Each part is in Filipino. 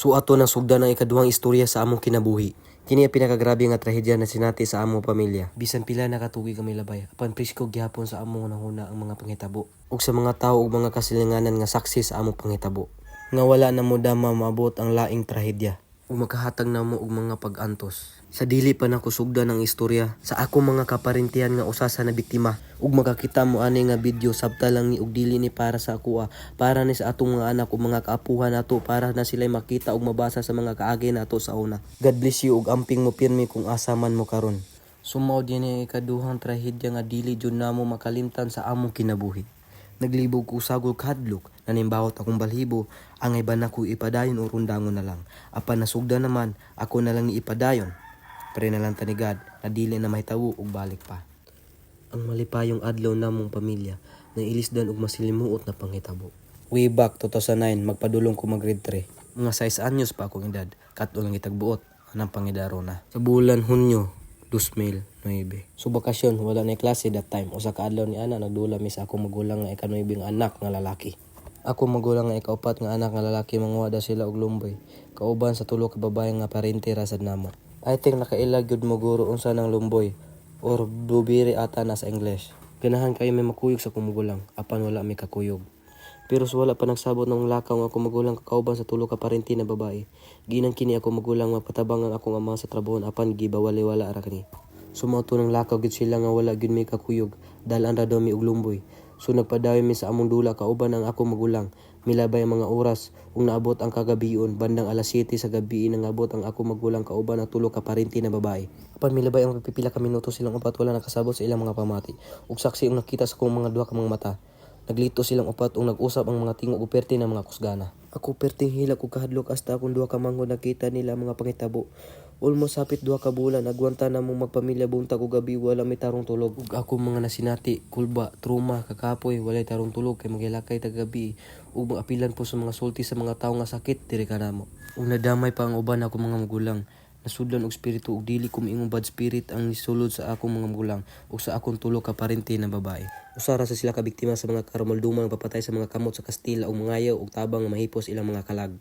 So ato nang sugdan ang ikaduhang istorya sa among kinabuhi. Kini ang pinakagrabe nga trahedya na sinati sa among pamilya. Bisan pila nakatuig kami labay, apan presko gyapon sa among nahuna ang mga panghitabo. Ug sa mga tawo ug mga kasilinganan nga saksi sa among panghitabo. Nga wala na mo dama maabot ang laing trahedya. Ug magkahatag na mo og mga pag-antos. Sa dili pa nako sugdan ang istorya sa ako mga kaparintihan nga usa sa na biktima ug makakita mo ani nga video sabta lang ni ug dili ni para sa ako ah, para ni sa atong mga anak ug mga kaapuhan nato para na sila makita ug mabasa sa mga kaagi nato sa una. God bless you ug amping mo pirmi kung asa man mo karon. Sumaw din ni ikaduhang trahedya nga dili jud namo makalimtan sa among kinabuhi. Naglibog ko sagol kadlok, nanimbawat akong balhibo, ang iba na ko ipadayon o rundangon na lang. Apan nasugda naman, ako na lang ni ipadayon. Pre na lang tanigad, na dili na mahitawo ug balik pa. Ang malipayong adlaw namong pamilya, na ilisdan og masilimuot na panghitabo. Way back 2009, magpadulong ko mag grade 3. Mga 6 anyos pa akong edad, katong ang itagbuot, anang pangidaro na. Sa bulan Hunyo, 2009. So bakasyon, wala na klase that time. Usa ka adlaw ni ana nagdula mi sa akong magulang nga ikanuibing anak nga lalaki. Ako magulang nga ikaupat nga anak nga lalaki manguha daw sila og lumboy. Kauban sa tulo ka babae nga parente ra sad namo. I think nakailag gyud mo guro unsa nang lumboy or blueberry ata na sa English. Ganahan kayo may makuyog sa kumugulang, apan wala may kakuyog. Pero sa wala pa nagsabot ng lakaw nga ako magulang kakauban sa tulo ka parente na babae. Ginang kini ako magulang mapatabang ang akong ama sa trabahon apan gibawali wala ra kani. Sumauto ng lakaw gid sila nga wala gyud may kakuyog dahil ang daw mi og lumboy. So nagpadayon mi sa among dula kauban ang akong magulang. Milabay ang mga oras ug naabot ang kagabion bandang alas 7 sa gabi nangabot ang akong magulang kauban ang tulo ka parente na babae. Apan milabay ang pipila ka minuto silang upat wala nakasabot sa ilang mga pamati. Ug saksi ang nakita sa kong mga duha ka mga mata. Naglito silang upat ug nag-usap ang mga tingog ug perti ng mga kusgana. Ako perting hilak ug kahadlok hasta akong duha ka manghod nakita nila mga pangitabo. Almost sapit duha ka bulan agwanta na mong magpamilya buntag ug gabi wala may tarong tulog. Ug ako mga nasinati, kulba, truma, kakapoy, walay tarong tulog kay magilakay tag gabi ug apilan po sa mga sulti sa mga tawo nga sakit diri ka namo. Ug nadamay pa ang uban ako mga magulang. Nasudlan og espiritu ug dili ko miingong bad spirit ang nisulod sa akong mga magulang ug sa akong tulo ka parente na babae. Usara sa sila ka biktima sa mga karamaldumang papatay sa mga kamot sa Kastila ug mangayaw ug tabang nga mahipos ilang mga kalag.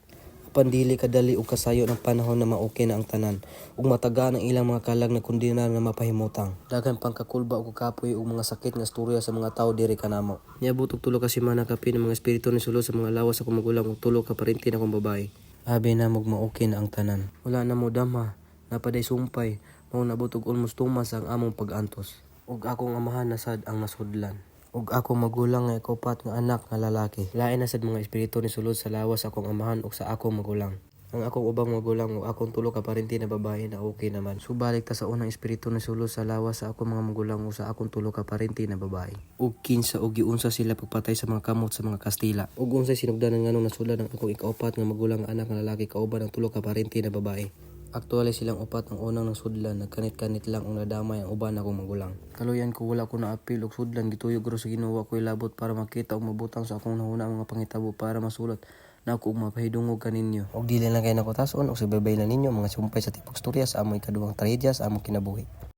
Apan dili kadali ug kasayo ng panahon na maoke na ang tanan ug matagaan ang ilang mga kalag na kundina na mapahimutang. Dagan pang kakulba ug kapoy ug mga sakit nga storya sa mga tawo diri kanamo. Niabot og tulo ka semana kapin ang mga espiritu ni sulod sa mga lawas sa akong magulang ug tulo ka parente na akong babae. Abi na na ang tanan. Wala na mo dama, napaday sumpay, mao nabot og almost tumas ang among pag-antos. Ug akong amahan na sad ang nasudlan. Ug ako magulang nga ikopat nga anak nga lalaki. Lain na sad mga espiritu ni sulod sa lawas akong amahan ug sa akong magulang. Ang akong ubang magulang ug akong tulo ka parente na babae na okay naman. Subalik ta sa unang espiritu ni sulod sa lawas sa akong mga magulang ug sa akong tulo ka parente na babae. Ug kinsa ug giunsa sila pagpatay sa mga kamot sa mga Kastila. Ug unsay sinugdanan nganong nasulan ang akong ikaupat nga magulang nga anak nga lalaki kauban ang tulo ka parente na babae. Aktuali silang upat ang unang nagsudlan, nagkanit-kanit lang ang nadamay ang uban akong magulang. Kaluyan ko wala ko na apil og sudlan gituyog ro sa Ginoo ko ilabot para makita og mabutang sa akong nahuna ang mga pangitabo para masulat na ako og mapahidungog kaninyo. Og dili lang kay nako tason og sibabay na ninyo mga sumpay sa tipong storya sa among ikaduhang trahedya sa among kinabuhi.